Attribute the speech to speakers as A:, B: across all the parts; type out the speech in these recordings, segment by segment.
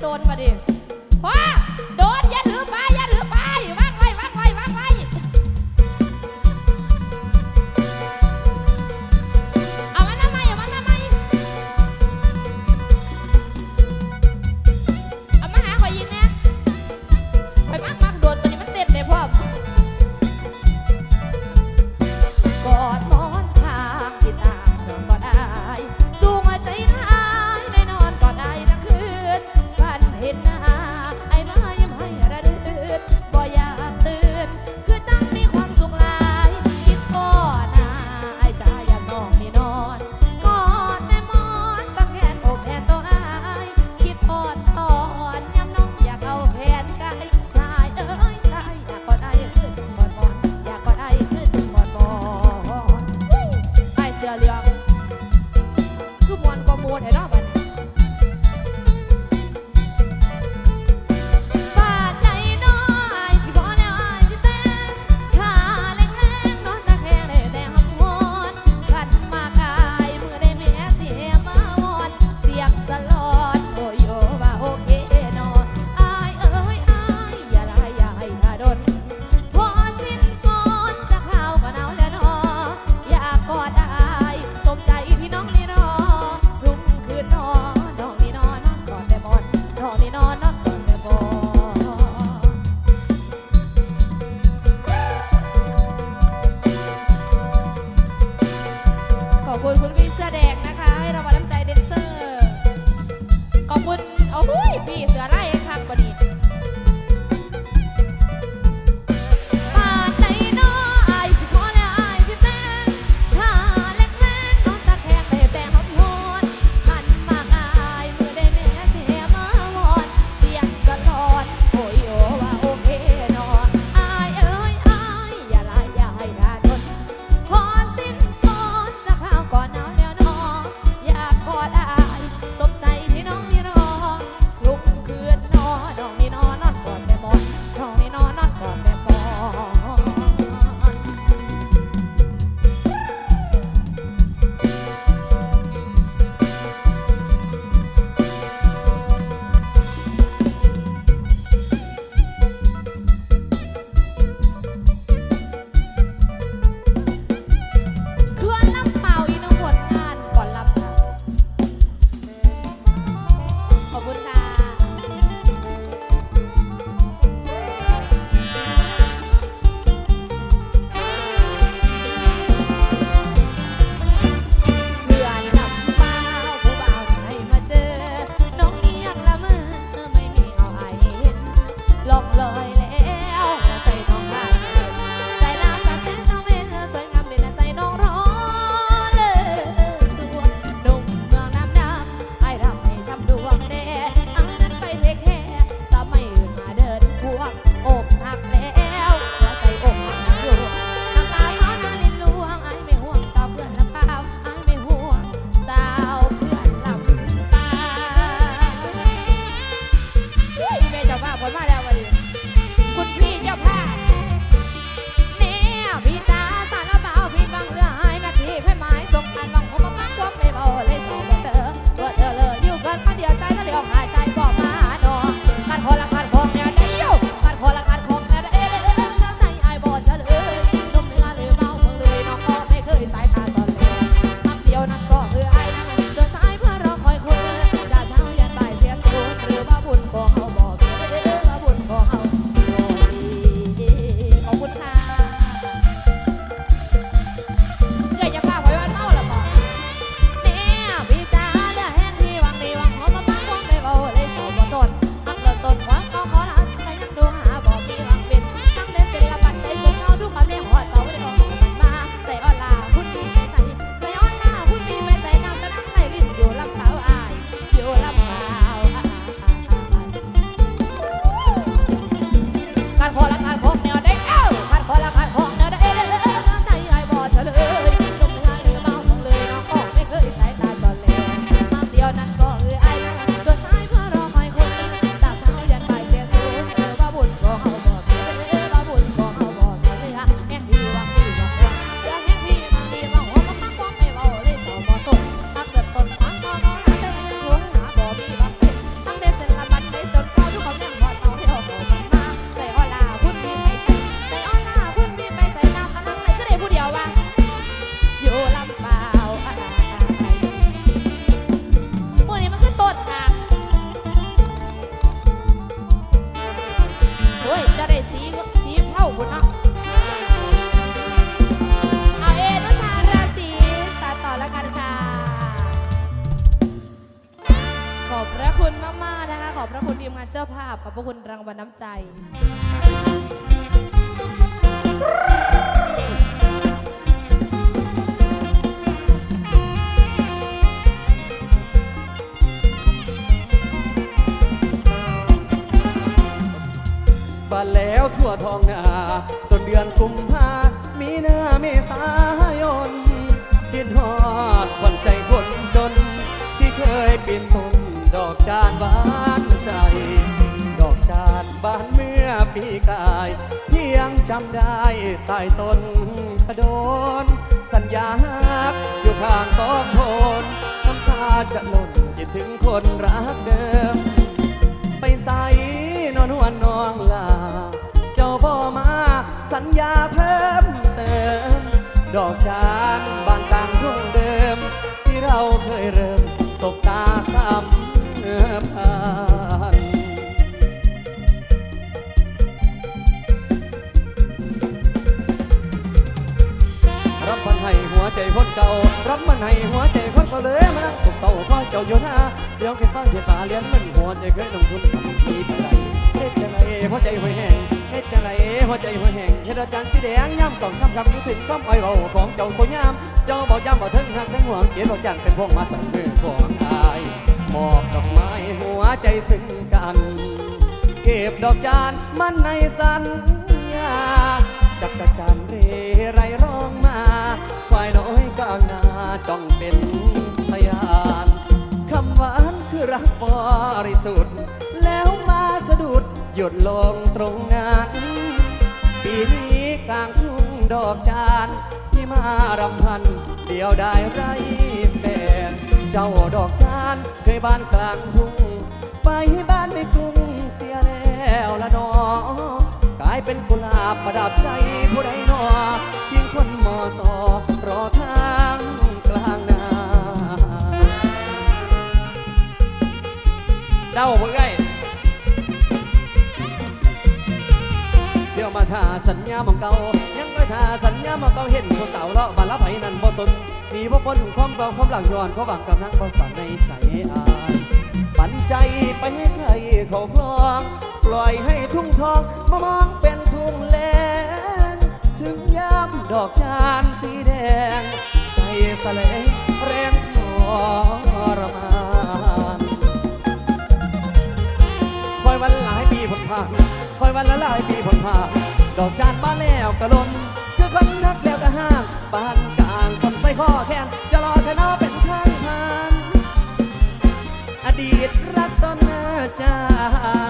A: โดนมาดิพ่อโดนยันหรือไป วัลน้ำใจ
B: บานแล้วทั่วทองนาต้นเดือนกุมภามีนาเมษายนคิดฮอดวันใจคนจน ที่เคยปีนต้นดอกจานบาน เมื่อปีกายเพียงจำได้ใต้ต้นขดน สัญญาฮักอยู่ข้างต้นโพนน้ำตาจะหล่นคิดถึงคนรักเดิม ไปใส่นอนวันน้องลา เจ้าบ่มาสัญญาพ ก่ารับมันให้หัวใจคนเก่าเลยมานั่งสุขเศร้าคอยเจ้าอยู่หน้าเดี๋ยวแค่ฟังเสียตาเลี้ยนมันหัวใจเคยลงทุนทำดีไปไหนเฮ็ดจังไรหัวใจหัวแห้งเฮ็ดจังไรหัวใจหัวแห้งเฮ็ดอาจารย์สีแดงย้ำสองคำคำรู้สึกคำอ้อยเบาของเจ้าสวยงามเจ้าบอกย้ำบอกถึงหักถึงห่วงเกียรติบอกจันเป็นพวงมาใส่งมือของอายมอบดอกไม้หัวใจซึ้งกันเก็บดอกจานมันในสัญญาจักรจันทร์เรไรร้องมาควายน้อยางนาจ้องเป็นพยานคำหวานคือรักบริสุทธิ์ แล้วมาสะดุดหยุดลงตรงนั้น ปีนี้กลางทุ่งดอกจานที่มารำพัน เดียวได้ไรแฟนเจ้าดอกจานเคยบ้านกลางทุ่ง ไปบ้านในกรุงเสียแล้วละนอกลายเป็นกุหลาบประดับใจผู้ใดนอเพียงคนมอสอรอ เด้าเพื่อนเดี๋ยวมาทาสัญญามองเก่ายังไปท่าสัญญามองเก่าเห็นผู้สาวเลาะบานละไผนั่นบ่สนมีบ่พ้นความเก่าความหลังย้อนเขาหวังกำลังบ่สั่นในใจอายปันใจไปให้ใครเขาคลองปล่อยให้ทุ่งทองมามองเป็นทุ่งแลนถึงยามดอกจานสีแดงใจสลงแรง หลายปีผลผ่านดอกจานมาแล้วกระลนคือคนนักแล้วก็ห้างปานกลางคนใส่ข้อแขนจะรอเธอเนอเป็นข้างทานอดีตรักต้นจาน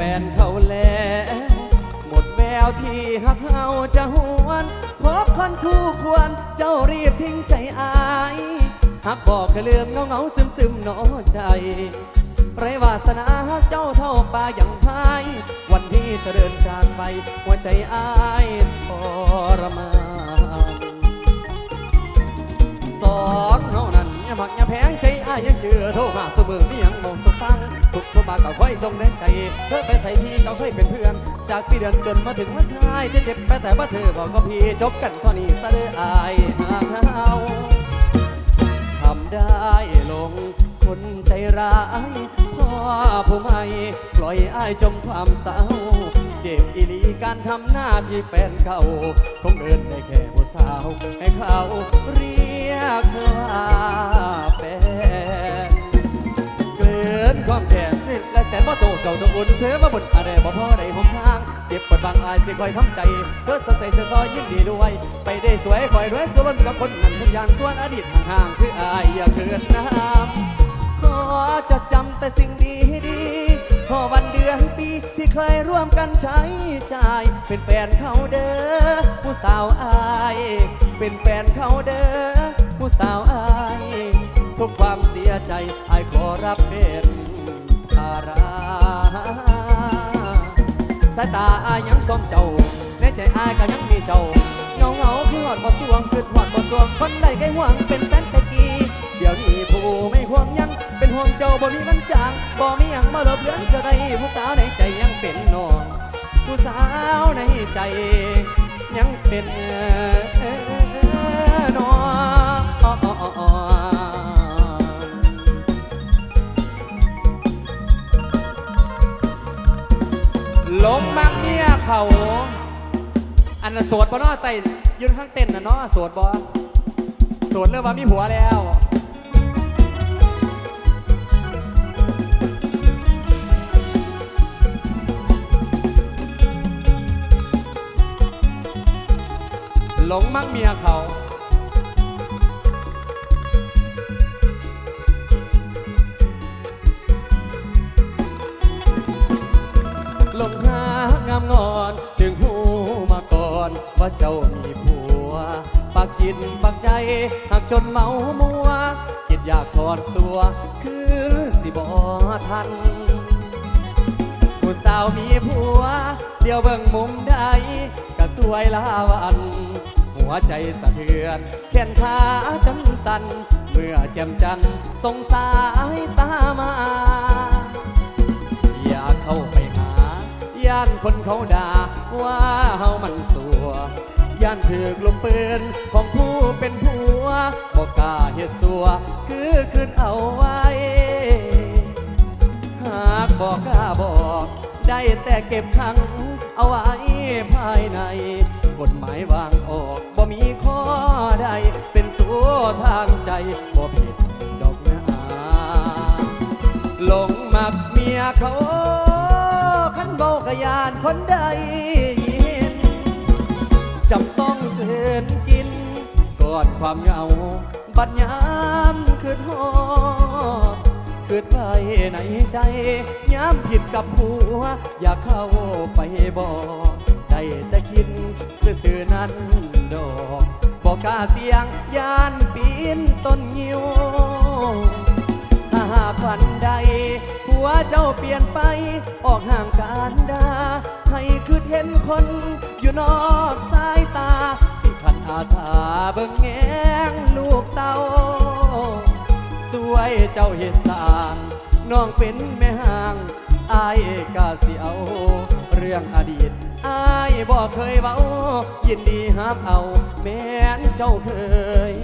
B: นแฟนเขาแล้วหมดแววที่หักเฮาจะหวนพบคนคู่ควรเจ้ารีบทิ้งใจอายหักบอกแค่เรื่องเงาเงาซึมซึมหนอใจ ไรวาสนาเจ้าเท่าป่าอย่างพายวันที่จะเดินจากไป หัวใจอายทรมานสองน้องนั้นอย่ามักอย่าแพงใจ อายยังเจือโทรมาเสมอมียังมองสุฟัง สุขโทรมาก็ค่อยส่งแรงใจเธอไปใส่ที่ก็ค่อยเป็นเพื่อน จากปีเดือนจนมาถึงวันท้ายเจ็บไปแต่ว่าเธอบอกก็พี่จบกันเท่านี้ซะเด้ออายหากเฮาทำได้ลงคนใจร้ายพ่อผู้ไม่ปล่อยอ้ายจมความเศร้า เจ็บอีหลีการทำหน้าที่แฟนเก่าคงเดินได้แค่ผู้สาว ให้เขาเรียกเธอว่า ความแค้นสิ้นและแสนว่าโตเจ้าตัวอุ่นเธอมาบนอะไรบ่พอได้หนทาง เจ็บปวดบางอายสิคอยทำใจ เธอสดใสเสียซอยยินดีด้วย ไปได้สวยคอยรวยสุรนกับคนนั้นทุกอย่างส่วนอดีตห่างๆคืออายอย่าเกินน้ำขอจดจำแต่สิ่งดีดีพอวันเดือนปีที่เคยร่วมกันใช้จ่าย เป็นแฟนเขาเด้อผู้สาวอาย เป็นแฟนเขาเด้อผู้สาวอายทุกความเสียใจอายขอรับเป็ นภาสายตาอายังซ้อมเจ้าในใจอายก็ยังมีเจ้าเงาเงาคือหอดบ่สวงคือหอดบ่สวงคนใดใครห่วงเป็นแฟนตะกี้เดี๋ยวนี้ผู้ไม่ห่วงยังเป็นห่วงเจ้าบ่มีมันจางบ่มีหยังมาลบเลือนจะได้ผู้สาวในใจยังเป็นน้องผู้สาวในใจ ยังเป็นน้อง ลงมักเมียเขา อันนั้นโสดบ่เนาะไต่ยืนข้างเต้นน่ะเนาะโสดบ่โสดเรื่องว่ามีผัวแล้ว หลงมักเมียเขา ว่าเจ้ามีผัว ปากจิตปากใจหากจนเมามัวคิดอยากถอนตัว คือสิบอทันผู้สาวมีผัว เดียวเบิ่งมุมใดก็สวยลาวันหัวใจสะเทือนแขนขาจังสั่นเมื่อแจ่มจันทร์สงสายตามา อยากเข้าไปหา ย่านคนเขาด่าว่าเฮามันสัวย่านถือกลมปืนของผู้เป็นผัวบอกกล้าเฮ็ดสัว คือคืนเอาไว้ หากบอกกล้าบอก ได้แต่เก็บขังเอาไว้ คนใดยินจำต้องเกินกินกอดความเหงา บัดยามคืนหอดคืนไว้ในใจยามผิดกับผัว อยากเข้าไปบอกได้แต่คิดซื่อๆนั้นดอกบอกกล้าเสียงยานปีนต้นงิ้วถ้าหากวันใดหัวเจ้าเปลี่ยนไปออกห่างการดา ให้คืดเห็นคนอยู่นอกสายตา สิขันอาสาเบิ่งแงงลูกเตาสวยเจ้าเฮ็ดสางน้องเป็นแม่ห่างอายกาสิเอา เรื่องอดีตอายบอกเคยเว้า ยินดีฮับเอา แม้นเจ้าเคย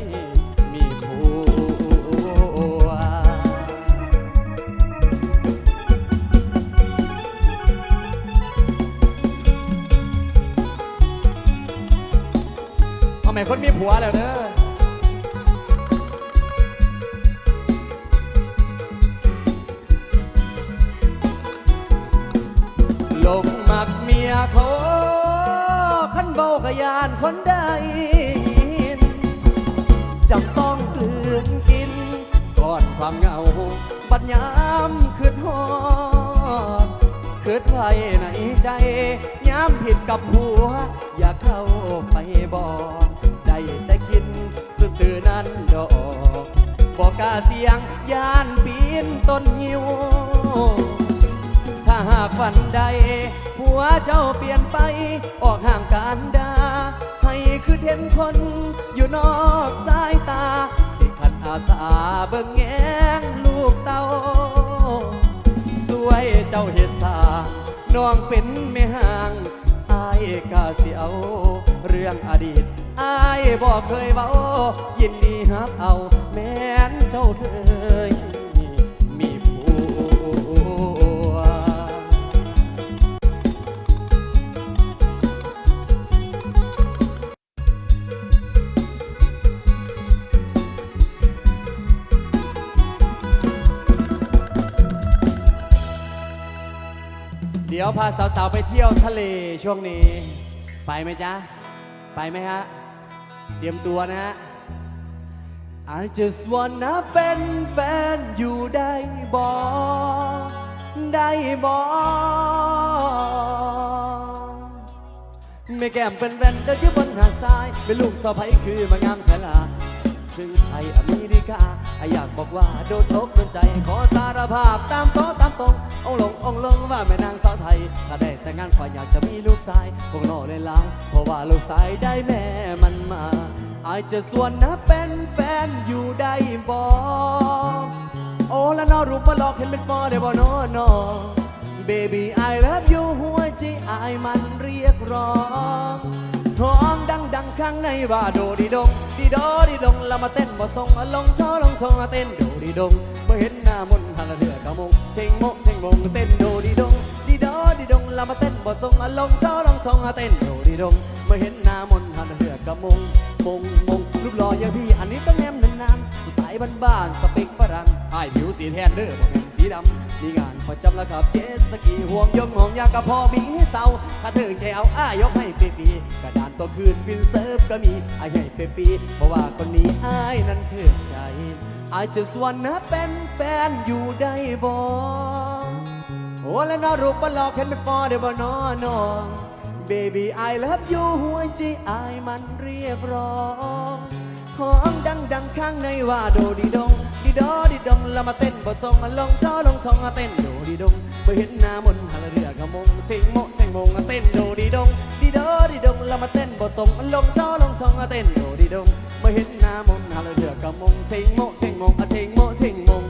B: แม่คนมีผัวแล้วเด้อหลงมักเมียเขาขันเบากะยานคนใดยินจำต้องกลืนกินก่อนความเหงา บัดยามคืดหอดคืดไว้ในใจ ยามผิดกับหัว อยากเข้าไปบอก ได้แต่คิดซื่อๆนั้นดอก บอกกาเสียงยานปีนต้นงิ้วถ้าหากวันใด หัวเจ้าเปลี่ยนไปออกห่างการดา ให้คือเห็นคนอยู่นอกสายตา สิขัดอาสาเบิ่งแงงลูกเตาสวยเจ้าเฮ็ด น้องเป็นไม่ห่างอายกาสิเอาเรื่องอดีตอายบอกเคยเว้ายินดีฮับเอาแม้นเจ้าเคย ดี๋ยวพาสาวๆไปเที่ยวทะเลช่วงนี้ ไปไหมจ๊ะ ไปไหมฮะ เตรียมตัวนะฮะ I just wanna เป็นแฟนอยู่ได้บอได้บ่ไม่แก้มเป็นแว่นเดินอยู่บนหาดทรายเป็นลูกสะใภ้คือมางามแฉลา ถึงไทยอเมริกาอยากบอกว่าโดนตกโดนใจขอสารภาพตามโตตามตรงองลงองลงว่าแม่นางสาวไทย ถ้าได้แต่งงานฝ่ายอยากจะมีลูกชายคงนอเลยลายเพราะว่าลูกชายได้แม่มันมาอาจจะส่วนนะเป็นแฟนอยู่ได้บ่โอ้ละนอรูปมาหลอกเห็นเป็นฟอได้บ่นอนอ Baby I love you หัวใจอายมันเรียกร้อง ท้องดังดังข้างในว่าโดดีดงดีโดดีดงแล้วมาเต้นบ่ทรงลงท่อลงทรงเต้นโดดีดงเมื่อเห็นหน้ามนต์หันละเถือกะมงเชงโมเชงมงเต้นโดดีดงดีโดดีดงแล้วมาเต้นบ่ทรงลงท่อลงทรงเต้นโดดีดงเมื่อเห็นหน้ามนต์หันละเถือกะมงมงมงรูปหล่ออย่าพี่อันนี้ต้องแนมนานๆสไตล์บ้านๆสเปกฝรั่งอ้ายผิวสีแทนเด้อบ่แม่นสีดำ มีงานพอจำแล้วครับเจสกีห่วงยงห่วงยางก็พอมีให้เศร้าถ้าเธอใจเอาอ้ายยกให้ปีปีกระดานตัวคืนบินเซิร์ฟก็มีอ้ายให้ปีปีเพราะว่าคนนี้อ้ายนั้นเคือใจอ้ายจะสวนนะเป็นแฟนอยู่ได้บ่โอ้และนอรูปบ่หลอกเห็นเป็นฟอได้บ่นอน้อง Baby I love you หัวใจอายมันเรียกร้องห้องดังดังข้างในว่าโดดีดง ดีโดดีดงแล้วมาเต้นบ่ทรงลงช้อลงทองเต้นโดดีดงเมื่อเห็นหน้ามนต์หันเรือกระมงเชงโมเชงมงเต้นโดดีดงดีโดดีดงแล้วมาเต้นบ่ตรงลงช้อลงทองเต้นโดดีดงเมื่อเห็นหน้ามนต์หันเรือกระมงเชงโมเชงมงเชงโมเชงมง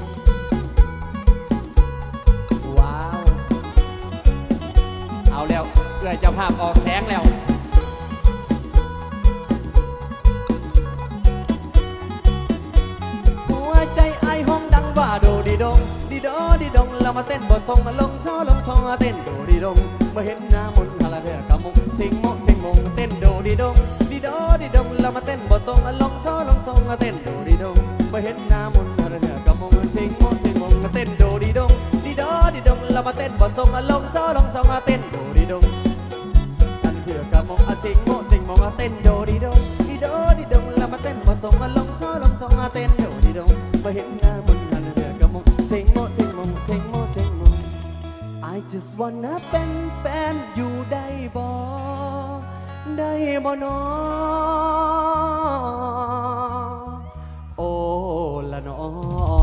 B: ว้าว
C: เอาแล้วเพื่อเจ้าภาพออกแสงแล้ว
B: ใจไอายห้องดังว่าโดดีดงดีโดดีดงเรามาเต้นบททงมาลงท่อลงทองเต้นโดดีดงเมื่อเห็นหน้ามนต์ฮาลาเดือกะมงสิงโมงสิงมงเต้นโดดีดงดีโดดีดงเรามาเต้นบททงมาลงท่อลงทองเต้น ว่านะเป็นแฟนอยู่ได้บ่ได้บ่นอโอละนอ